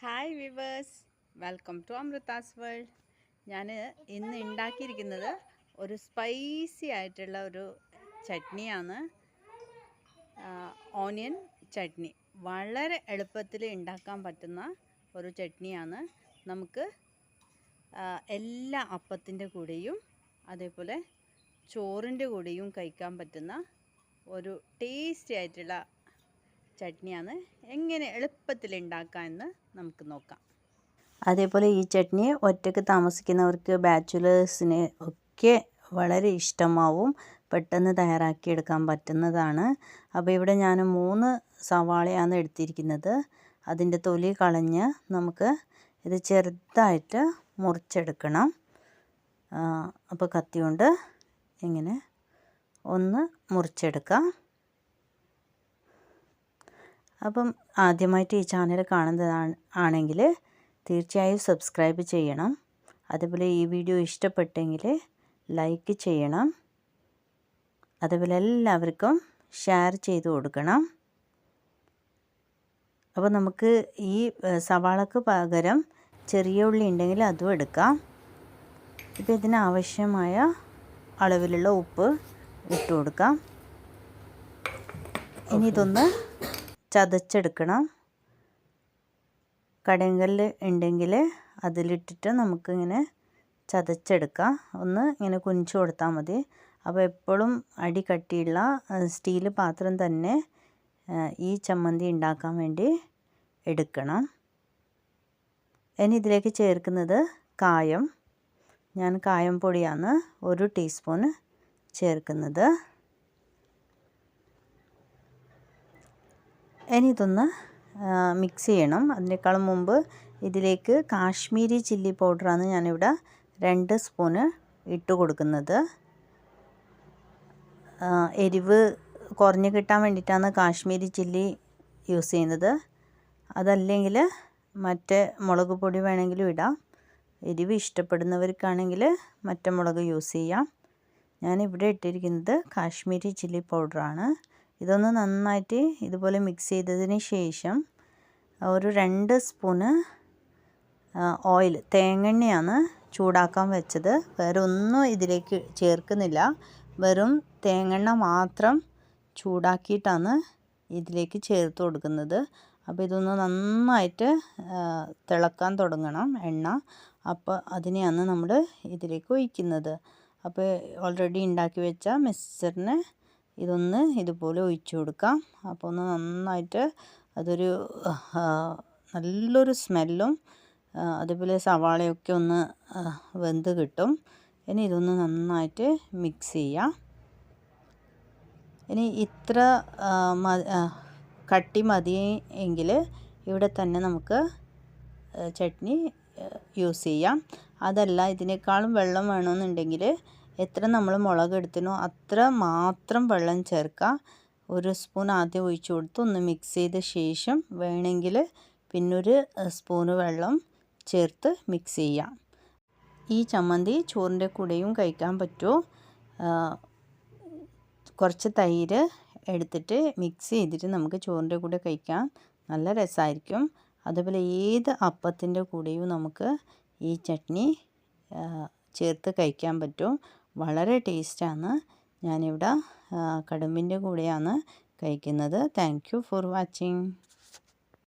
Hi viewers welcome to Amrutha's world ഞാൻ ഇന്ന് ഉണ്ടാക്കിയിരിക്കുന്നത് ഒരു സ്പൈസി ആയിട്ടുള്ള ഒരു ചട്നിയാണ്. ഓണിയൻ ചട്നി. വളരെ എളുപ്പത്തിൽ ഉണ്ടാക്കാൻ പറ്റുന്ന ഒരു ചട്നിയാണ്. നമുക്ക് എല്ലാ അപ്പത്തിന്റെ കൂടെയും അതേപോലെ ചോറിന്റെ കൂടെയും കഴിക്കാൻ പറ്റുന്ന ഒരു ടേസ്റ്റി ആയിട്ടുള്ള ചട്നിയാണ് എങ്ങനെ എളുപ്പത്തിൽ ഉണ്ടാക്കാമെന്ന് നമുക്ക് നോക്കാം. അതേപോലെ ഈ ചട്നി ഒറ്റയ്ക്ക് താമസിക്കുന്നവർക്ക് ബാച്ചുലേഴ്സിന് ഒക്കെ വളരെ ഇഷ്ടമാവും. പെട്ടെന്ന് തയ്യാറാക്കിയെടുക്കാൻ പറ്റുന്നതാണ്. അപ്പോൾ ഇവിടെ ഞാൻ മൂന്ന് സവാളയാണ് എടുത്തിരിക്കുന്നത്. അതിന്റെ തൊലി കളഞ്ഞ് നമുക്ക് ഇത് ചെറുതായിട്ട് മുറിച്ചെടുക്കണം. അപ്പോൾ കത്തി കൊണ്ട് ഇങ്ങനെ ഒന്ന് മുറിച്ചെടുക്കാം. അപ്പം ആദ്യമായിട്ട് ഈ ചാനൽ കാണുന്നതാണ് ആണെങ്കിൽ തീർച്ചയായും സബ്സ്ക്രൈബ് ചെയ്യണം. അതുപോലെ ഈ വീഡിയോ ഇഷ്ടപ്പെട്ടെങ്കിൽ ലൈക്ക് ചെയ്യണം. അതുപോലെ എല്ലാവർക്കും ഷെയർ ചെയ്ത് കൊടുക്കണം. അപ്പോൾ നമുക്ക് ഈ സവാളക്ക് പകരം ചെറിയ ഉള്ളി ഉണ്ടെങ്കിൽ അതും എടുക്കാം. ഇപ്പോൾ ഇതിനാവശ്യമായ അളവിലുള്ള ഉപ്പ് ഇട്ട് കൊടുക്കാം. ഇനി ഇതൊന്ന് ചതച്ചെടുക്കണം. കടയങ്കല്ല് ഉണ്ടെങ്കിൽ അതിലിട്ടിട്ട് നമുക്കിങ്ങനെ ചതച്ചെടുക്കാം. ഒന്ന് ഇങ്ങനെ കുഞ്ചു കൊടുത്താൽ മതി. അപ്പോൾ എപ്പോഴും അടി കട്ടിയുള്ള സ്റ്റീൽ പാത്രം തന്നെ ഈ ചമ്മന്തി ഉണ്ടാക്കാൻ വേണ്ടി എടുക്കണം. ഇനി ഇതിലേക്ക് ചേർക്കുന്നത് കായം. ഞാൻ കായം പൊടിയാണ് ഒരു ടീസ്പൂണ് ചേർക്കുന്നത്. ഇനി ഇതൊന്ന് മിക്സ് ചെയ്യണം. അതിനേക്കാളും മുമ്പ് ഇതിലേക്ക് കാശ്മീരി ചില്ലി പൗഡറാണ് ഞാനിവിടെ രണ്ട് സ്പൂണ് ഇട്ട് കൊടുക്കുന്നത്. എരിവ് കുറഞ്ഞ് കിട്ടാൻ വേണ്ടിയിട്ടാണ് കാശ്മീരി ചില്ലി യൂസ് ചെയ്യുന്നത്. അതല്ലെങ്കിൽ മറ്റേ മുളക് പൊടി വേണമെങ്കിലും ഇടാം. എരിവ് ഇഷ്ടപ്പെടുന്നവർക്കാണെങ്കിൽ മറ്റേ മുളക് യൂസ് ചെയ്യാം. ഞാനിവിടെ ഇട്ടിരിക്കുന്നത് കാശ്മീരി ചില്ലി പൗഡറാണ്. ഇതൊന്ന് നന്നായിട്ട് ഇതുപോലെ മിക്സ് ചെയ്തതിന് ശേഷം ഒരു രണ്ട് സ്പൂണ് ഓയിൽ തേങ്ങണ്ണയാണ് ചൂടാക്കാൻ വെച്ചത്. വേറെ ഒന്നും ഇതിലേക്ക് ചേർക്കുന്നില്ല. വെറും തേങ്ങണ്ണ മാത്രം ചൂടാക്കിയിട്ടാണ് ഇതിലേക്ക് ചേർത്ത് കൊടുക്കുന്നത്. അപ്പോൾ ഇതൊന്ന് നന്നായിട്ട് തിളക്കാൻ തുടങ്ങണം എണ്ണ. അപ്പോൾ അതിനെയാണ് നമ്മൾ ഇതിലേക്ക് ഒഴിക്കുന്നത്. അപ്പോൾ ഓൾറെഡി ഉണ്ടാക്കി വെച്ച മിക്സറിന് ഇതൊന്ന് ഇതുപോലെ ഒഴിച്ചു കൊടുക്കാം. അപ്പോൾ ഒന്ന് നന്നായിട്ട് അതൊരു നല്ലൊരു സ്മെല്ലും അതുപോലെ സവാളയൊക്കെ ഒന്ന് വെന്ത് കിട്ടും. ഇനി ഇതൊന്ന് നന്നായിട്ട് മിക്സ് ചെയ്യാം. ഇനി ഇത്ര കട്ടി മതി എങ്കിൽ ഇവിടെ തന്നെ നമുക്ക് ചട്നി യൂസ് ചെയ്യാം. അതല്ല ഇതിനേക്കാളും വെള്ളം വേണമെന്നുണ്ടെങ്കിൽ എത്ര നമ്മൾ മുളക് എടുത്തിനോ അത്ര മാത്രം വെള്ളം ചേർക്കുക ഒരു സ്പൂൺ ആദ്യം ഒഴിച്ചു കൊടുത്ത് ഒന്ന് മിക്സ് ചെയ്ത ശേഷം വേണമെങ്കിൽ പിന്നൊരു സ്പൂണ് വെള്ളം ചേർത്ത് മിക്സ് ചെയ്യാം. ഈ ചമ്മന്തി ചോറിന്റെ കൂടെയും കഴിക്കാൻ പറ്റുമോ കുറച്ച് തൈര് എടുത്തിട്ട് മിക്സ് ചെയ്തിട്ട് നമുക്ക് ചോറിന്റെ കൂടെ കഴിക്കാം. നല്ല രസമായിരിക്കും അതുപോലെ ഏത് അപ്പത്തിന്റെ കൂടെയും നമുക്ക് ഈ ചട്നി ചേർത്ത് കഴിക്കാൻ പറ്റും. വളരെ ടേസ്റ്റാണ്. ഞാനിവിടെ കടുമ്പിന്റെ കൂടെയാണ് കഴിക്കുന്നത്. Thank you for watching